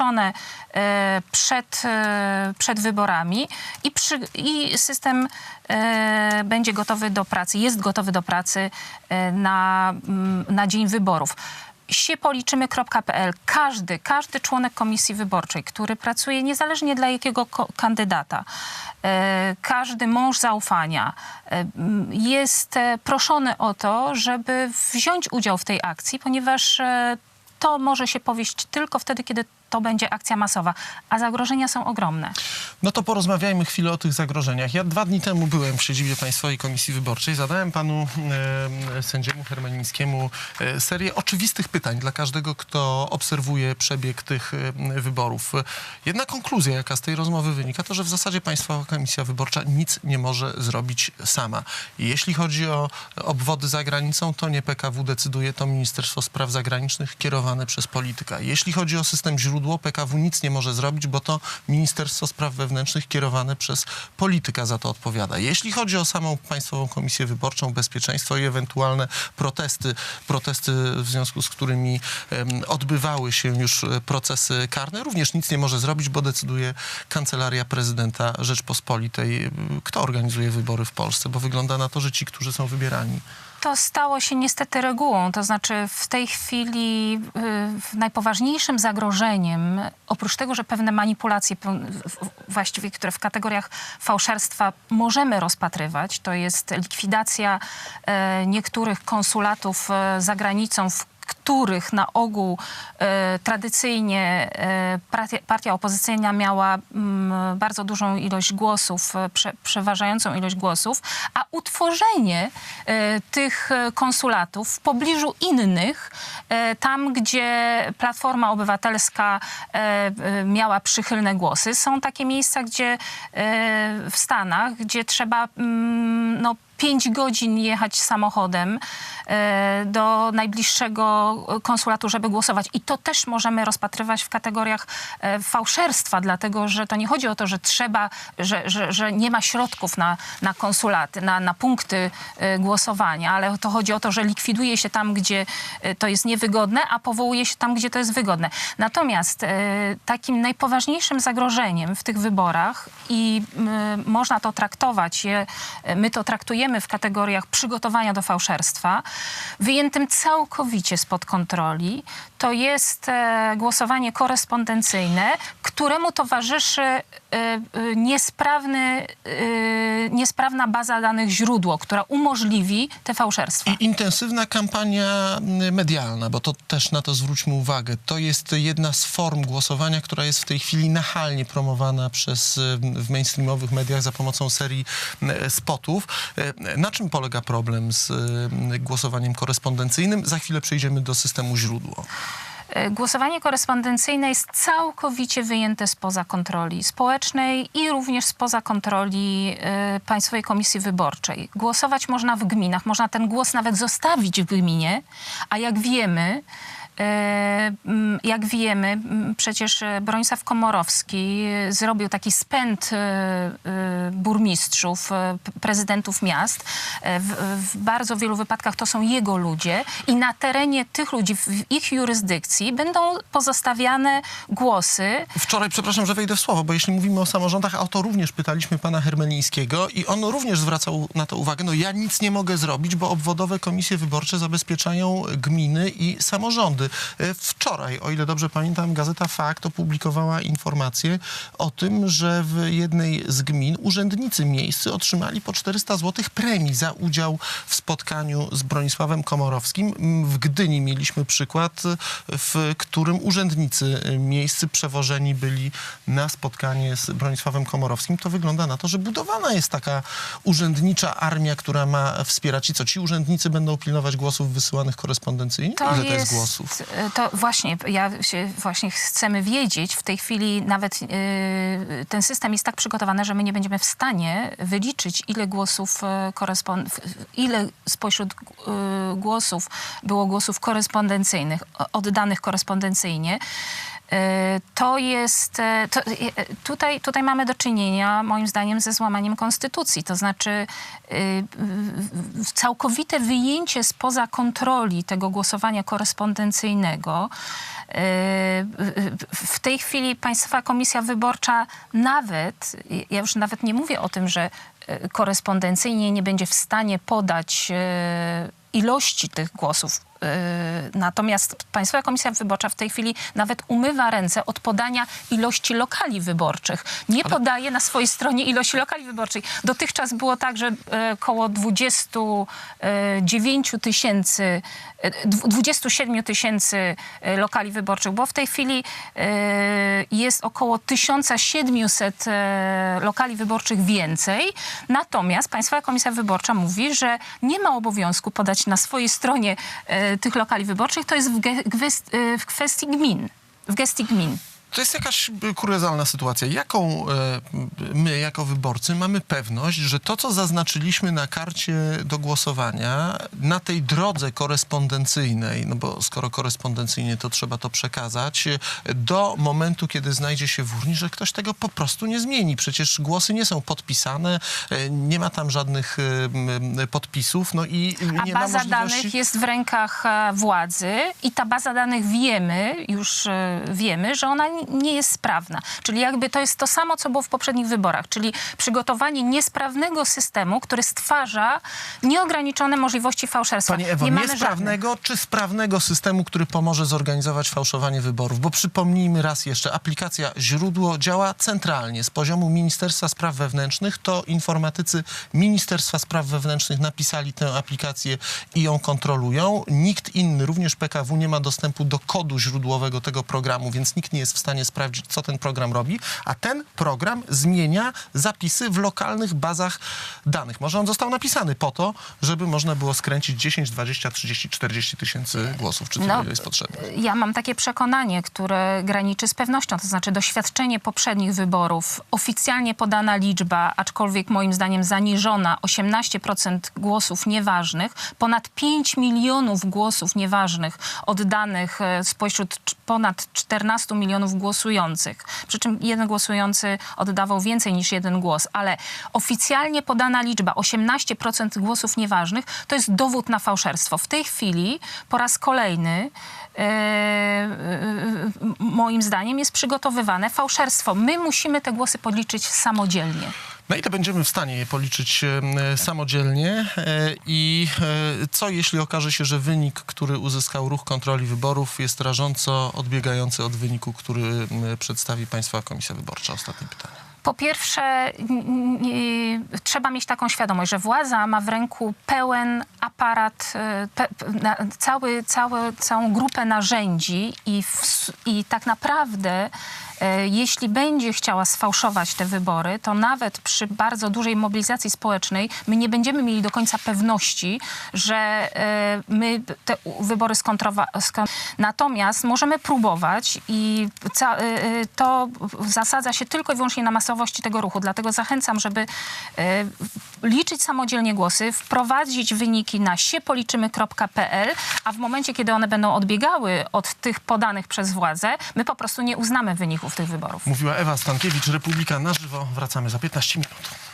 e, przed, e, przed wyborami i, przy, i system e, będzie gotowy do pracy, jest gotowy do pracy na, mm, na dzień wyborów siepoliczymy.pl. Każdy, każdy członek komisji wyborczej, który pracuje niezależnie dla jakiego kandydata, każdy mąż zaufania jest proszony o to, żeby wziąć udział w tej akcji, ponieważ to może się powieść tylko wtedy, kiedy to będzie akcja masowa, a zagrożenia są ogromne. No to porozmawiajmy chwilę o tych zagrożeniach. Ja dwa dni temu byłem w siedzibie Państwowej Komisji Wyborczej. Zadałem panu e, sędziemu Hermelińskiemu e, serię oczywistych pytań dla każdego, kto obserwuje przebieg tych e, wyborów. Jedna konkluzja, jaka z tej rozmowy wynika, to, że w zasadzie Państwowa Komisja Wyborcza nic nie może zrobić sama. Jeśli chodzi o obwody za granicą, to nie PKW decyduje, to Ministerstwo Spraw Zagranicznych kierowane przez polityka. Jeśli chodzi o system źródło, PKW nic nie może zrobić, bo to Ministerstwo Spraw Wewnętrznych kierowane przez polityka za to odpowiada. Jeśli chodzi o samą Państwową Komisję Wyborczą, bezpieczeństwo i ewentualne protesty, protesty w związku z którymi odbywały się już e, procesy karne, również nic nie może zrobić, bo decyduje Kancelaria Prezydenta Rzeczpospolitej, kto organizuje wybory w Polsce, bo wygląda na to, że ci, którzy są wybierani, To stało się niestety regułą. To znaczy, w tej chwili y, najpoważniejszym zagrożeniem, oprócz tego, że pewne manipulacje, właściwie, które w kategoriach fałszerstwa możemy rozpatrywać, to jest likwidacja e, niektórych konsulatów e, za granicą, w których na ogół e, tradycyjnie e, partia, partia opozycyjna miała mm, bardzo dużą ilość głosów, e, prze, przeważającą ilość głosów, a utworzenie tych konsulatów w pobliżu innych, tam gdzie Platforma Obywatelska miała przychylne głosy, są takie miejsca, gdzie w Stanach, gdzie trzeba mm, no, pięć godzin jechać samochodem e, do najbliższego konsulatu, żeby głosować. I to też możemy rozpatrywać w kategoriach e, fałszerstwa, dlatego że to nie chodzi o to, że trzeba, że, że, że nie ma środków na, na konsulaty, na, na punkty e, głosowania, ale to chodzi o to, że likwiduje się tam, gdzie to jest niewygodne, a powołuje się tam, gdzie to jest wygodne. Natomiast takim najpoważniejszym zagrożeniem w tych wyborach i można to traktować, je, my to traktujemy w kategoriach przygotowania do fałszerstwa, wyjętym całkowicie spod kontroli, to jest e, głosowanie korespondencyjne, któremu towarzyszy niesprawny, e, niesprawna baza danych źródło, która umożliwi te fałszerstwa. I intensywna kampania medialna, bo to też na to zwróćmy uwagę. To jest jedna z form głosowania, która jest w tej chwili nachalnie promowana przez, w mainstreamowych mediach za pomocą serii spotów. Na czym polega problem z głosowaniem korespondencyjnym? Za chwilę przejdziemy do systemu źródło. E, Głosowanie korespondencyjne jest całkowicie wyjęte spoza kontroli społecznej i również spoza kontroli e, Państwowej Komisji Wyborczej. Głosować można w gminach, można ten głos nawet zostawić w gminie, a jak wiemy, jak wiemy, m, przecież e, Bronisław Komorowski e, zrobił taki spęd e, burmistrzów, prezydentów miast. W bardzo wielu wypadkach to są jego ludzie i na terenie tych ludzi, w ich jurysdykcji będą pozostawiane głosy. Wczoraj, przepraszam, że wejdę w słowo, bo jeśli mówimy o samorządach, a o to również pytaliśmy pana Hermelińskiego i on również zwracał na to uwagę, no ja nic nie mogę zrobić, bo obwodowe komisje wyborcze zabezpieczają gminy i samorządy. E, Wczoraj, o ile dobrze pamiętam, Gazeta Fakt opublikowała informację o tym, że w jednej z gmin urzędnicy miejscy otrzymali po 400 zł premii za udział w spotkaniu z Bronisławem Komorowskim. W Gdyni mieliśmy przykład, w którym urzędnicy miejscy przewożeni byli na spotkanie z Bronisławem Komorowskim. To wygląda na to, że budowana jest taka urzędnicza armia, która ma wspierać. I co, ci urzędnicy będą pilnować głosów wysyłanych korespondencyjnie? Ile to jest głosów? E, To właśnie, ja się właśnie chcemy wiedzieć, w tej chwili nawet e, ten system jest tak przygotowany, że my nie będziemy w stanie wyliczyć, ile głosów w- ile spośród głosów było głosów korespondencyjnych, oddanych korespondencyjnie. E, To jest, e, to, e, tutaj, tutaj mamy do czynienia, moim zdaniem, ze złamaniem konstytucji. To znaczy całkowite wyjęcie spoza kontroli tego głosowania korespondencyjnego. W tej chwili Państwowa Komisja Wyborcza nawet, ja już nawet nie mówię o tym, że korespondencyjnie nie będzie w stanie podać ilości tych głosów. E, Natomiast Państwowa Komisja Wyborcza w tej chwili nawet umywa ręce od podania ilości lokali wyborczych. Nie podaje na swojej stronie ilości lokali wyborczych. Dotychczas było tak, że e, około 29 tysięcy, e, dwu- 27 tysięcy e, lokali wyborczych, bo w tej chwili e, jest około 1700 e, lokali wyborczych więcej. Natomiast Państwowa Komisja Wyborcza mówi, że nie ma obowiązku podać na swojej stronie e, tych lokali wyborczych. To jest w, e, w kwestii gmin. W gestii gmin. To jest jakaś y, kuriozalna sytuacja. Jaką e, my, jako wyborcy, mamy pewność, że to, co zaznaczyliśmy na karcie do głosowania, na tej drodze korespondencyjnej, no bo skoro korespondencyjnie, to trzeba to przekazać, do momentu, kiedy znajdzie się w urnie, że ktoś tego po prostu nie zmieni. Przecież głosy nie są podpisane, e, nie ma tam żadnych podpisów, no i A nie ma baza możliwości... danych jest w rękach e, władzy i ta baza danych wiemy, już e, wiemy, że ona nie jest sprawna. Czyli jakby to jest to samo, co było w poprzednich wyborach, czyli przygotowanie niesprawnego systemu, który stwarza nieograniczone możliwości fałszerstwa. Pani Ewo, nie mamy niesprawnego czy sprawnego systemu, który pomoże zorganizować fałszowanie wyborów? Bo przypomnijmy raz jeszcze, aplikacja Źródło działa centralnie z poziomu Ministerstwa Spraw Wewnętrznych. To informatycy Ministerstwa Spraw Wewnętrznych napisali tę aplikację i ją kontrolują. Nikt inny, również PKW, nie ma dostępu do kodu źródłowego tego programu, więc nikt nie jest w stanie sprawdzić, co ten program robi. A ten program zmienia zapisy w lokalnych bazach danych. Może on został napisany po to, żeby można było skręcić 10, 20, 30, 40 tysięcy głosów, czy tyle No, jest potrzebne. Ja mam takie przekonanie, które graniczy z pewnością, to znaczy doświadczenie poprzednich wyborów, oficjalnie podana liczba, aczkolwiek moim zdaniem zaniżona, 18% głosów nieważnych, ponad 5 milionów głosów nieważnych oddanych e, spośród ponad 14 milionów głosujących. Przy czym jeden głosujący oddawał więcej niż jeden głos, ale oficjalnie podana liczba 18% głosów nieważnych to jest dowód na fałszerstwo. W tej chwili po raz kolejny e, e, moim zdaniem jest przygotowywane fałszerstwo. My musimy te głosy podliczyć samodzielnie. Na ile będziemy w stanie je policzyć e, samodzielnie e, i e, co jeśli okaże się, że wynik, który uzyskał ruch kontroli wyborów jest rażąco odbiegający od wyniku, który przedstawi Państwa Komisja Wyborcza? Ostatnie pytanie. Po pierwsze, trzeba mieć taką świadomość, że władza ma w ręku pełen aparat, e, pe, na, cały, cały, całą grupę narzędzi i, w, i tak naprawdę e, jeśli będzie chciała sfałszować te wybory, to nawet przy bardzo dużej mobilizacji społecznej my nie będziemy mieli do końca pewności, że e, my te wybory skontrowa- skon... Natomiast możemy próbować i e, e, to zasadza się tylko i wyłącznie na masowości tego ruchu. Dlatego zachęcam, żeby e, liczyć samodzielnie głosy, wprowadzić wyniki na siepoliczymy.pl, a w momencie, kiedy one będą odbiegały od tych podanych przez władzę, my po prostu nie uznamy wyników tych wyborów. Mówiła Ewa Stankiewicz, Republika na żywo. Wracamy za 15 minut.